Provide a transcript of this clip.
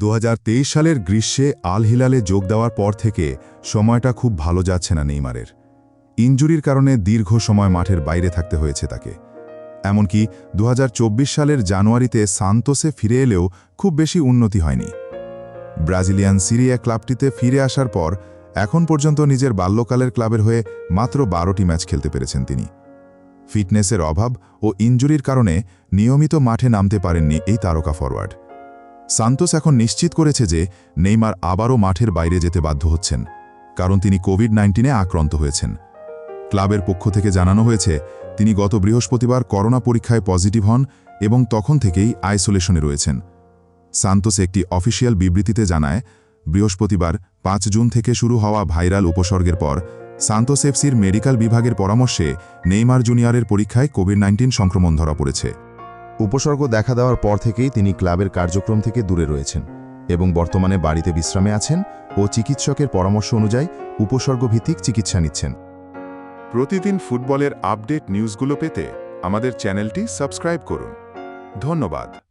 দু হাজার তেইশ সালের গ্রীষ্মে আল হিলালে যোগ দেওয়ার পর থেকে সময়টা খুব ভালো যাচ্ছে না নেইমারের। ইনজুরির কারণে দীর্ঘ সময় মাঠের বাইরে থাকতে হয়েছে তাকে। এমনকি দুহাজার চব্বিশ সালের জানুয়ারিতে সান্তোসে ফিরে এলেও খুব বেশি উন্নতি হয়নি। ব্রাজিলিয়ান সিরিয়া ক্লাবটিতে ফিরে আসার পর এখন পর্যন্ত নিজের বাল্যকালের ক্লাবের হয়ে মাত্র বারোটি ম্যাচ খেলতে পেরেছেন তিনি। ফিটনেসের অভাব ও ইনজুরির কারণে নিয়মিত মাঠে নামতে পারেননি এই তারকা ফরওয়ার্ড সান্তোস এখন নিশ্চিত করেছে যে নেইমার আবারও মাঠের বাইরে যেতে বাধ্য হচ্ছেন, কারণ তিনি কোভিড নাইন্টিনে আক্রান্ত হয়েছেন। ক্লাবের পক্ষ থেকে জানানো হয়েছে, তিনি গত বৃহস্পতিবার করোনা পরীক্ষায় পজিটিভ হন এবং তখন থেকেই আইসোলেশনে রয়েছেন। সান্তোস একটি অফিসিয়াল বিবৃতিতে জানায়, বৃহস্পতিবার পাঁচ জুন থেকে শুরু হওয়া ভাইরাল উপসর্গের পর সান্তোস এফসির মেডিকেল বিভাগের পরামর্শে নেইমার জুনিয়রের পরীক্ষায় কোভিড নাইন্টিন সংক্রমণ ধরা পড়েছে। উপসর্গ দেখা দেওয়ার পর থেকেই তিনি ক্লাবের কার্যক্রম থেকে দূরে রয়েছেন এবং বর্তমানে বাড়িতে বিশ্রামে আছেন ও চিকিৎসকের পরামর্শ অনুযায়ী উপসর্গভিত্তিক চিকিৎসা নিচ্ছেন। প্রতিদিন ফুটবলের আপডেট নিউজগুলো পেতে আমাদের চ্যানেলটি সাবস্ক্রাইব করুন। ধন্যবাদ।